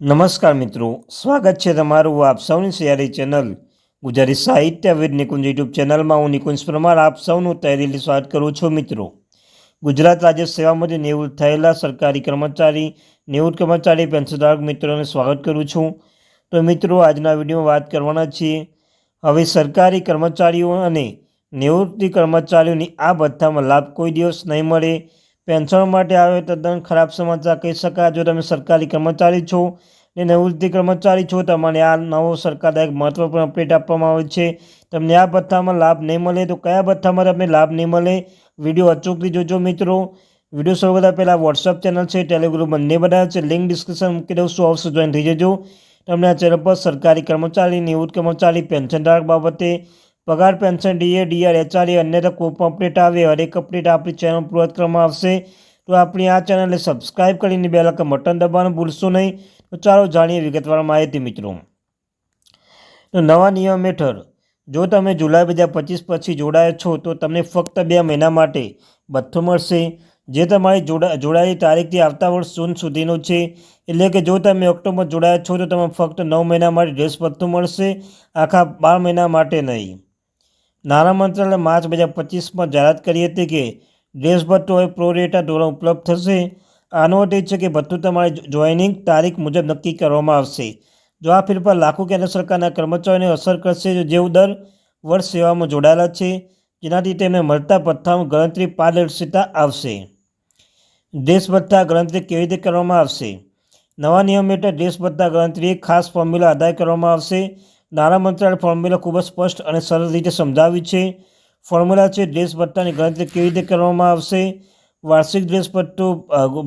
નમસ્કાર મિત્રો, સ્વાગત છે તમારું આપ સૌની સિયારી ચેનલ ગુજરાતી સાહિત્ય વિદ નિકુંજ યુટ્યુબ ચેનલમાં. હું નિકુંજ પરમાર, આપ સૌનું તહેરીલી સ્વાગત કરું છું મિત્રો. ગુજરાત રાજ્ય સેવામાંથી નિવૃત્ત થયેલા સરકારી કર્મચારી, નિવૃત્ત કર્મચારી, પેન્શનધારક મિત્રોને સ્વાગત કરું છું. તો મિત્રો, આજના વિડીયોમાં વાત કરવાના છીએ. હવે સરકારી કર્મચારીઓ અને નિવૃત્તિ કર્મચારીઓની આ ભથ્થામાં લાભ કોઈ દિવસ નહીં મળે. પેન્શન માટે આવે તદ્દન ખરાબ સમાચાર કહી શકાય. જો તમે સરકારી કર્મચારી છો ને નિવૃત્તિ કર્મચારી છો તમને આ નવો સરકારદાયક મહત્વપૂર્ણ અપડેટ આપવામાં આવે છે. તમને આ ભથ્થામાં લાભ નહીં મળે તો કયા ભથ્થામાં તમને લાભ નહીં મળે? વીડિયો અચૂકથી જોજો મિત્રો. વીડિયો શરૂ કરતાં પહેલાં વોટ્સઅપ ચેનલ છે ટેલિગ્રુપ બંને બધા છે. લિંક ડિસ્ક્રિપ્શન મૂકી દઉં છું, અવશ્ય જોઈન થઈ જજો. તમને આ ચેનલ પર સરકારી કર્મચારી, નિવૃત્ત કર્મચારી પેન્શનધારક બાબતે પગાર, પેન્શન, ડીએ, ડીઆર, એચઆરએ અન્ય કોઈ પણ અપડેટ આવે, હરેક અપડેટ આપણી ચેનલ પૂરત કરવામાં આવશે. તો આપણી આ ચેનલને સબસ્ક્રાઇબ કરીને બે લાખ બટન દબાવવાનું ભૂલશો નહીં. તો ચાલો જાણીએ વિગતવાર માહિતી મિત્રો. તો નવા નિયમ હેઠળ, જો તમે જુલાઈ બે હજાર પચીસ પછી જોડાયા છો, તો તમને ફક્ત બે મહિના માટે ભથ્થો મળશે. જે તમારી જોડા, જોડાયેલી તારીખથી આવતા વર્ષ જૂન સુધીનો છે. એટલે કે જો તમે ઓક્ટોબર જોડાયા છો, તો તમને ફક્ત નવ મહિના માટે ડ્રેસ ભથ્થું મળશે. આખા બાર મહિના માટે નહીં. નાણાં મંત્રાલય માર્ચ બે હજાર પચીસમાં જાહેરાત કરી હતી કે ડ્રેસ ભથ્થું હવે પ્રોરેટા ધોરણ ઉપલબ્ધ થશે. આનો અર્થ એ છે કે ભથ્થું તમારી જોઈનિંગ તારીખ મુજબ નક્કી કરવામાં આવશે. જો આ ફેરફાર લાખો કેન્દ્ર સરકારના કર્મચારીઓને અસર કરશે જેઓ દર વર્ષ સેવામાં જોડાયેલા છે, જેનાથી તેમને મળતા ભથ્થામાં ગણતરી પારદર્શિતા આવશે. ડ્રેસ ભથ્થા ગણતરી કેવી રીતે કરવામાં આવશે? નવા નિયમ હેઠળ ડ્રેસ ભથ્થા ગણતરી ખાસ ફોર્મ્યુલા આદાય કરવામાં આવશે. નાણાં મંત્રાલય ફોર્મ્યુલા ખૂબ જ સ્પષ્ટ અને સરળ રીતે સમજાવી છે. ફોર્મ્યુલા છે, ડ્રેસ ભથ્થાની ગણતરી કેવી રીતે કરવામાં આવશે? વાર્ષિક ડ્રેસ ભથ્થું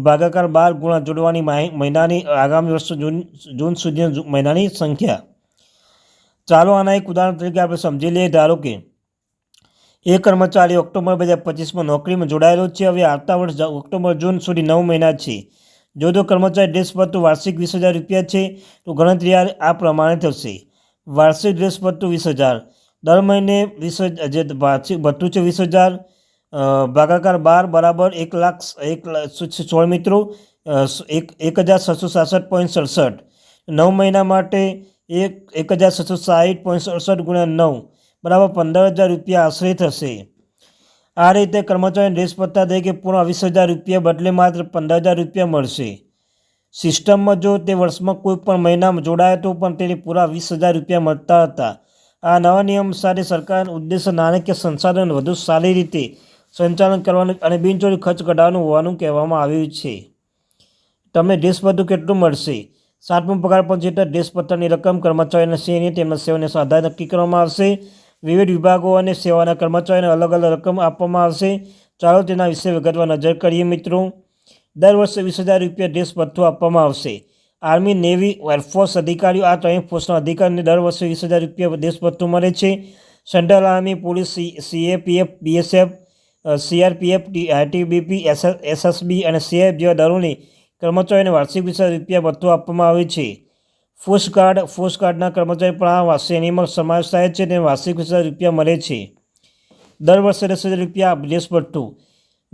ભાગાકાર બાર ગુણા જોડવાની મહિનાની, આગામી વર્ષ જૂન જૂન સુધી મહિનાની સંખ્યા. ચાલો આના એક ઉદાહરણ તરીકે આપણે સમજી લઈએ. ધારો કે એ કર્મચારી ઓક્ટોબર બે હજાર પચીસમાં નોકરીમાં જોડાયેલો છે. હવે આવતા વર્ષ ઓક્ટોબર, જૂન સુધી નવ મહિના છે. જો તો કર્મચારી ડ્રેસ તો વાર્ષિક વીસ હજાર રૂપિયા છે, તો ગણતરી આ પ્રમાણે થશે. વાર્ષિક ડ્રેસ ભથ્થું વીસ હજાર. દર મહિને વીસ જે વાર્ષિક ભથ્થું છે વીસ હજાર ભાગાકાર બાર બરાબર એક લાખ એક સોળ મિત્રો એક એક હજાર છસો સાસઠ પોઈન્ટ સડસઠ. નવ મહિના માટે એક એક હજાર છસો સાહીઠ પોઈન્ટ સડસઠ ગુણ્યા નવ, બરાબર પંદર હજાર રૂપિયા આશરે થશે. આ રીતે કર્મચારી ડ્રેસ પત્તા તરીકે પૂર્ણ વીસ હજાર રૂપિયા બદલે માત્ર પંદર હજાર રૂપિયા મળશે. સિસ્ટમમાં જો તે વર્ષમાં કોઈ પણ મહિનામાં જોડાયો તો પણ તેને પૂરા વીસ હજાર રૂપિયા મળતા હતા. આ નવા નિયમ સાથે સરકારનો ઉદ્દેશ નાણાકીય સંસાધન વધુ સારી રીતે સંચાલન કરવાનું અને બિનચોરી ખર્ચ ઘટાડવાનું હોવાનું કહેવામાં આવ્યું છે. તમને દેશભદ્દું કેટલું મળશે? સાતમો પગાર પંચ હેઠળ દેશપત્રની રકમ કર્મચારીઓના શ્રેણી તેમના સેવાને આધાર નક્કી કરવામાં આવશે. વિવિધ વિભાગો અને સેવાના કર્મચારીઓને અલગ અલગ રકમ આપવામાં આવશે. ચાલો તેના વિશે વિગતવાર નજર કરીએ મિત્રો. દર વર્ષે વીસ હજાર રૂપિયા ડ્રેસ ભથ્થું આપવામાં આવશે. આર્મી, નેવી, એરફોર્સ અધિકારીઓ, આ ત્રણેય ફોર્સના અધિકારીને દર વર્ષે વીસ હજાર રૂપિયા દેશ ભથ્થું મળે છે. Central army, police CAPF, BSF CRPF ITBP SSB અને સીએફ જેવા દળોને કર્મચારીઓને વાર્ષિક વીસ રૂપિયા ભથ્થું આપવામાં આવે છે. ફોર્સ ગાર્ડ ફોર્સ ગાર્ડના કર્મચારી પણ આ શ્રેણીમાં સમાવેશ થાય છે તેને વાર્ષિક વીસ રૂપિયા મળે છે. દર વર્ષે દસ હજાર રૂપિયા દેશ ભથ્થું.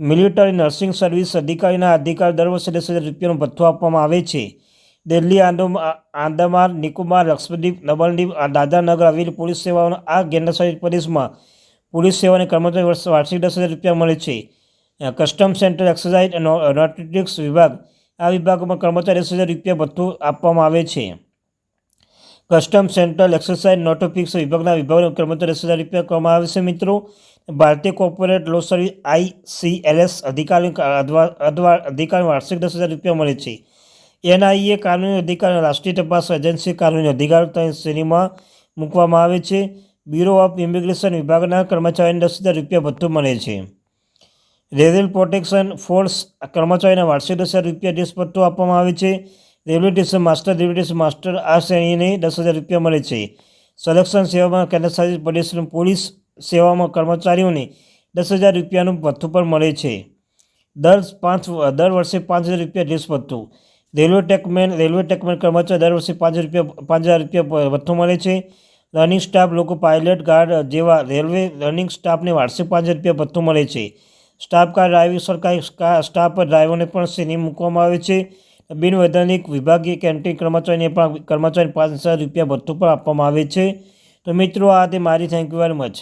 મિલિટરી નર્સિંગ સર્વિસ અધિકારીના અધિકાર દર વર્ષે દસ હજાર રૂપિયાનો ભથ્થો આપવામાં આવે છે. દિલ્હી આંદામાન, નિકોબાર, લક્ષદ્વીપ, નવલદીપ દાદરાનગર હવેલી પોલીસ સેવાઓના, આ કેન્દ્રશાસિત પ્રદેશમાં પોલીસ સેવાને કર્મચારી વર્ષ વાર્ષિક દસ હજાર રૂપિયા મળે છે. કસ્ટમ સેન્ટર એક્સરસાઇઝ નોટિક્સ વિભાગ, આ વિભાગોમાં કર્મચારી દસ હજાર રૂપિયા ભથ્થું આપવામાં આવે છે. કસ્ટમ સેન્ટ્રલ એક્સરસાઇઝ નોટોફિક્સ વિભાગના વિભાગના કર્મચારી દસ હજાર રૂપિયા કરવામાં આવે છે, મિત્રો. ભારતીય કોર્પોરેટ લો સર્વિસ આઈસીએલએસ અધિકારી અધિકારી વાર્ષિક દસ હજાર રૂપિયા મળે છે. એનઆઈએ કાનૂની અધિકાર રાષ્ટ્રીય તપાસ એજન્સી કાનૂની અધિકાર શ્રેણીમાં મૂકવામાં આવે છે. બ્યુરો ઓફ ઇમિગ્રેશન વિભાગના કર્મચારીને દસ હજાર રૂપિયા ભથ્થું મળે છે. રેલવે પ્રોટેક્શન ફોર્સ કર્મચારીના વાર્ષિક દસ હજાર રૂપિયા દેશ ભથ્થું આપવામાં આવે છે. Railway station master railway master આ શ્રેણીને દસ હજાર રૂપિયા મળે છે. સંરક્ષણ સેવામાં કેન્દ્રશાસિત પ્રદેશની પોલીસ સેવામાં કર્મચારીઓને દસ હજાર રૂપિયાનું ભથ્થું પણ મળે છે. દર પાંચ દર વર્ષે પાંચ હજાર રૂપિયા ડ્રેસ ભથ્થું. રેલવે ટેકમેન રેલવે ટેકમેન કર્મચારી દર વર્ષે પાંચ રૂપિયા, પાંચ હજાર રૂપિયા ભથ્થું મળે છે. Running staff loco pilot guard જેવા રેલવે રનિંગ સ્ટાફને વાર્ષિક પાંચ હજાર રૂપિયા ભથ્થું મળે છે. સ્ટાફ કાર ડ્રાઇવિંગ સરકારી સ્ટાફ ડ્રાઈવરને પણ શ્રેણી મૂકવામાં આવે છે. બિન વૈધાનિક વિભાગીય કેન્ટીન કર્મચારીને પણ કર્મચારી પાંચ હજાર રૂપિયા ભથ્થું પણ આપવામાં આવે છે. તો મિત્રો, આ તે મારી થેન્ક યુ વેરી મચ